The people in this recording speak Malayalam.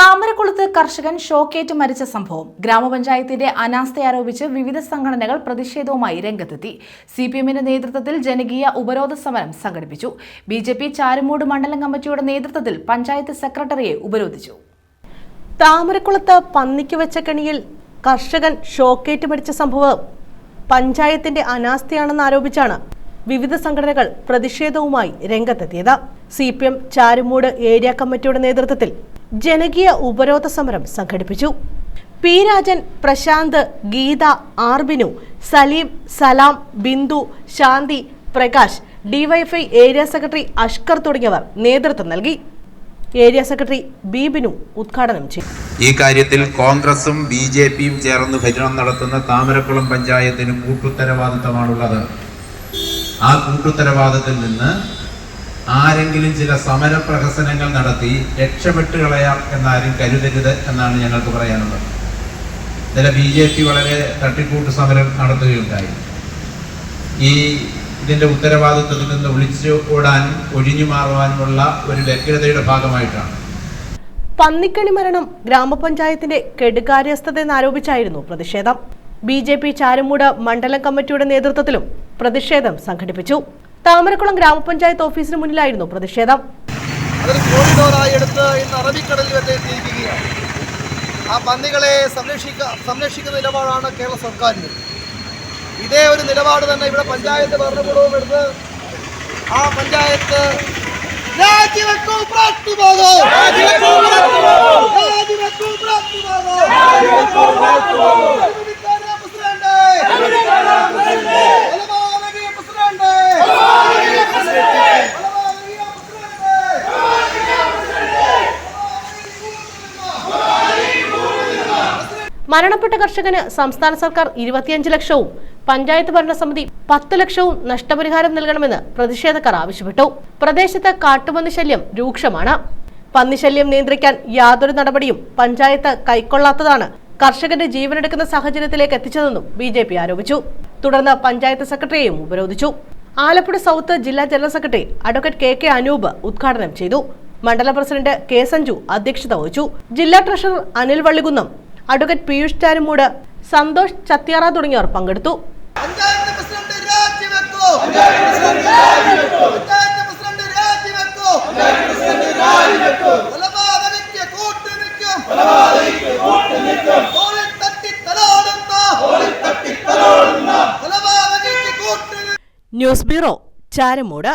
താമരക്കുളത്ത് കർഷകൻ ഷോക്കേറ്റ് മരിച്ച സംഭവം. ഗ്രാമപഞ്ചായത്തിന്റെ അനാസ്ഥ ആരോപിച്ച് വിവിധ സംഘടനകൾ പ്രതിഷേധവുമായി രംഗത്തെത്തി. സി പി എമ്മിന്റെ നേതൃത്വത്തിൽ ജനകീയ ഉപരോധ സമരം സംഘടിപ്പിച്ചു. ബി ജെ പി ചാരുമൂട് മണ്ഡലം കമ്മിറ്റിയുടെ നേതൃത്വത്തിൽ പഞ്ചായത്ത് സെക്രട്ടറിയെ ഉപരോധിച്ചു. താമരക്കുളത്ത് പന്നിക്ക് വെച്ച കെണിയിൽ കർഷകൻ ഷോക്കേറ്റ് മരിച്ച സംഭവം പഞ്ചായത്തിന്റെ അനാസ്ഥയാണെന്ന് ആരോപിച്ചാണ് വിവിധ സംഘടനകൾ പ്രതിഷേധവുമായി രംഗത്തെത്തിയത്. C P M Charummoodu area കമ്മിറ്റിയുടെ നേതൃത്വത്തിൽ ജനകീയ ഉപരോധ സമരം സംഘടിപ്പിച്ചു. P. Rajan Prashanth Geetha ആർബിനു Saleem Salam Bindu Shanthi Prakash DYFI area secretary Ashkar തുടങ്ങിയവർ നേതൃത്വം നൽകി. ഏരിയ സെക്രട്ടറി ബീബിനു ഉദ്ഘാടനം ചെയ്തു. ഈ കാര്യത്തിൽ കോൺഗ്രസും ബി ജെ പിയും ചേർന്ന് ഭരണം നടത്തുന്ന താമരക്കുളം പഞ്ചായത്തിന് കൂട്ടുത്തരവാദിത്തമാണുള്ളത് ആ കൂട്ടുത്തരവാദത്തിൽ നിന്ന് ആരെങ്കിലും ചില സമര പ്രഹസനങ്ങൾ നടത്തി രക്ഷപ്പെട്ട് കളയാം എന്നാരും കരുതരുത് എന്നാണ് ഞങ്ങൾക്ക് പറയാനുള്ളത്. ഇന്നലെ ബി ജെ പി വളരെ തട്ടിക്കൂട്ട് സമരം നടത്തുകയുണ്ടായി. ഈ ഇതിന്റെ ഉത്തരവാദിത്വത്തിൽ നിന്ന് ഒളിച്ചു ഓടാനും ഒഴിഞ്ഞു മാറുവാനുമുള്ള ഒരു വ്യഗ്രതയുടെ ഭാഗമായിട്ടാണ്. പന്നിക്കണി മരണം ഗ്രാമപഞ്ചായത്തിന്റെ കെടുകാര്യസ്ഥതയെന്നാരോപിച്ചായിരുന്നു പ്രതിഷേധം. ബി ജെ പി ചാരുമൂട് മണ്ഡലം കമ്മിറ്റിയുടെ നേതൃത്വത്തിലും പ്രതിഷേധം സംഘടിപ്പിച്ചു. താമരക്കുളം ഗ്രാമപഞ്ചായത്ത് ഓഫീസിന് മുന്നിലായിരുന്നു പ്രതിഷേധം. അതൊരു കോറിഡോറായി എടുത്ത് ഇന്ന് അറബിക്കടലിൽ വരെ എത്തിയിരിക്കുകയാണ്. ആ പന്നികളെ സംരക്ഷിക്ക സംരക്ഷിക്കുന്ന നിലപാടാണ് കേരള സർക്കാരിന്. ഇതേ ഒരു നിലപാട് തന്നെ ഇവിടെ പഞ്ചായത്ത് ഭരണകൂടവും എടുത്ത് ആ പഞ്ചായത്ത് രാജിവെക്കൂ പ്രാപ്തിപോകൂ രാജിവെക്കൂ പ്രാപ്തിപോകൂ അനുവദിക്കാനാ പ്രസിഡന്റ് ഫലമാനകീയ പ്രസിഡന്റ് ഫലമാനകീയ പ്രസിഡന്റ് മരണപ്പെട്ട കർഷകന് സംസ്ഥാന സർക്കാർ ഇരുപത്തിയഞ്ച് ലക്ഷവും പഞ്ചായത്ത് ഭരണസമിതി പത്ത് ലക്ഷവും നഷ്ടപരിഹാരം നൽകണമെന്ന് പ്രതിഷേധക്കാർ ആവശ്യപ്പെട്ടു. പ്രദേശത്ത് കാട്ടുപന്നി ശല്യം രൂക്ഷമാണ്. പന്നിശല്യം നിയന്ത്രിക്കാൻ യാതൊരു നടപടിയും പഞ്ചായത്ത് കൈക്കൊള്ളാത്തതാണ് കർഷകന്റെ ജീവനെടുക്കുന്ന സാഹചര്യത്തിലേക്ക് എത്തിച്ചതെന്നും ബി ജെ പി ആരോപിച്ചു. തുടർന്ന് പഞ്ചായത്ത് സെക്രട്ടറിയെയും ഉപരോധിച്ചു. ആലപ്പുഴ സൗത്ത് ജില്ലാ general secretary advocate K K Anoop ഉദ്ഘാടനം ചെയ്തു. മണ്ഡല പ്രസിഡന്റ് കെ സഞ്ജു അധ്യക്ഷത വഹിച്ചു. ജില്ലാ ട്രഷറർ അനിൽ വള്ളികുന്നം അഡ്വക്കേറ്റ് പീയൂഷ് ചാരുമൂട് സന്തോഷ് ചത്തിയാറ തുടങ്ങിയവർ പങ്കെടുത്തു. News bureau Charummood